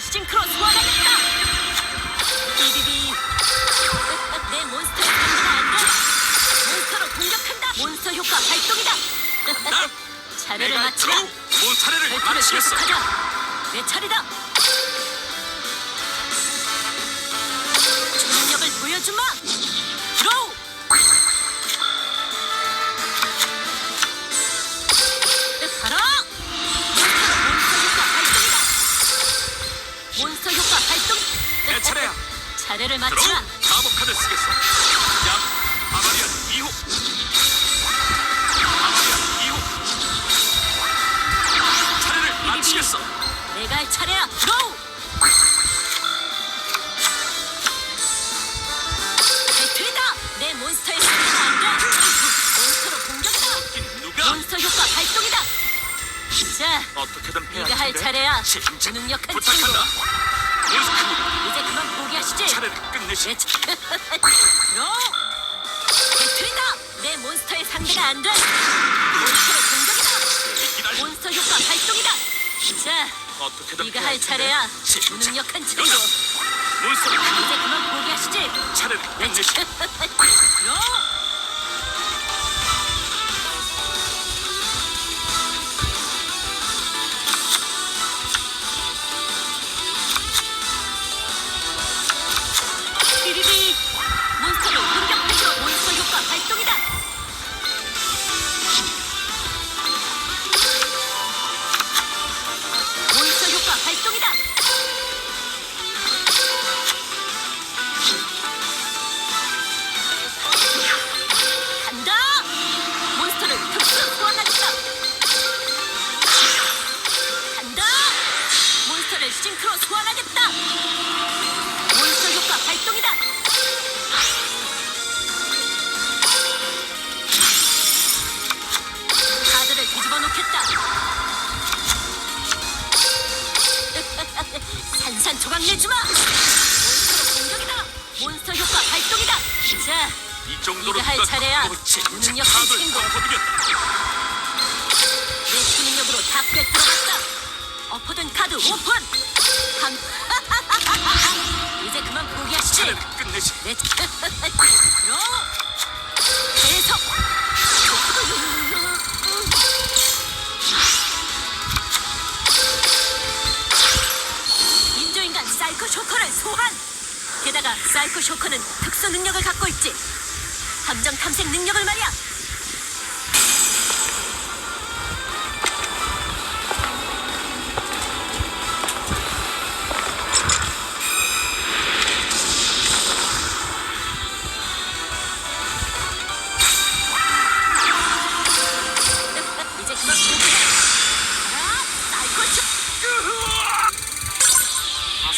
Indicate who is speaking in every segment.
Speaker 1: 싱크로 소환하겠다. 비비비. 내 몬스터의 상대가 안 돼. 몬스터로 공격한다. 몬스터 효과 발동이다.
Speaker 2: 나
Speaker 1: 차례를
Speaker 2: 내가
Speaker 1: 마치라.
Speaker 2: 몬차례를
Speaker 1: 발표를
Speaker 2: 마치겠어.
Speaker 1: 계속하자. 내 차례다. 초능력을 보여주마. 드로우 마치라.
Speaker 2: 바보 카드 쓰겠어. 야, 바바리안 2호. 바바리안 2호. 차례를 마치겠어.
Speaker 1: 내가 할 차례야. 드로우. 배틀이다. 내 몬스터의 상대가 안 돼. 몬스터로 공격이다.
Speaker 2: 긴 누가
Speaker 1: 몬스터 효과 발동이다. 자,
Speaker 2: 어떻게든 해야
Speaker 1: 할. 차례야.
Speaker 2: 진짜
Speaker 1: 무능력한 친구.
Speaker 2: 부탁한다. 몬스터
Speaker 1: 이제 그만 포기하시지.
Speaker 2: 차례를 끝내시.
Speaker 1: 내 차. 드로우. 배틀이다. 내 몬스터의 상대가 안 돼. 몬스터로 공격이다.
Speaker 2: 기다려.
Speaker 1: 몬스터 효과 발동이다. 자,
Speaker 2: 어떻게든
Speaker 1: 네가 할. 차례야. 무능력한 친구.
Speaker 2: 여자. 몬스터
Speaker 1: 이제 그만 포기하시지. 내
Speaker 2: 끝내시.
Speaker 1: 싱크로 소환하겠다. 몬스터 효과 발동이다. 카드를 뒤집어 놓겠다. 산산조각 내주마. 몬스터로 공격이다. 몬스터 효과 발동이다. 자,
Speaker 2: 이 정도로
Speaker 1: 네가 할 차례야. 친구.
Speaker 2: 덮어두겠다.
Speaker 1: 내 초능력으로 다 꿰뚫어갔다. 엎어둔 카드 오픈. 한. 이제 그만 포기하시지.
Speaker 2: 차례를 끝내시.
Speaker 1: 내 차. 그럼. 계속. 인조인간 사이코 쇼커를 소환. 게다가 사이코 쇼커는 특수 능력을 갖고 있지. 함정 탐색 능력을 말이야.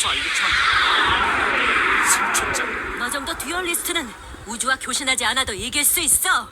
Speaker 1: 쇼.
Speaker 2: 봐서 알겠지만 승천자
Speaker 1: 너 정도 듀얼리스트는 우주와 교신하지 않아도 이길 수 있어.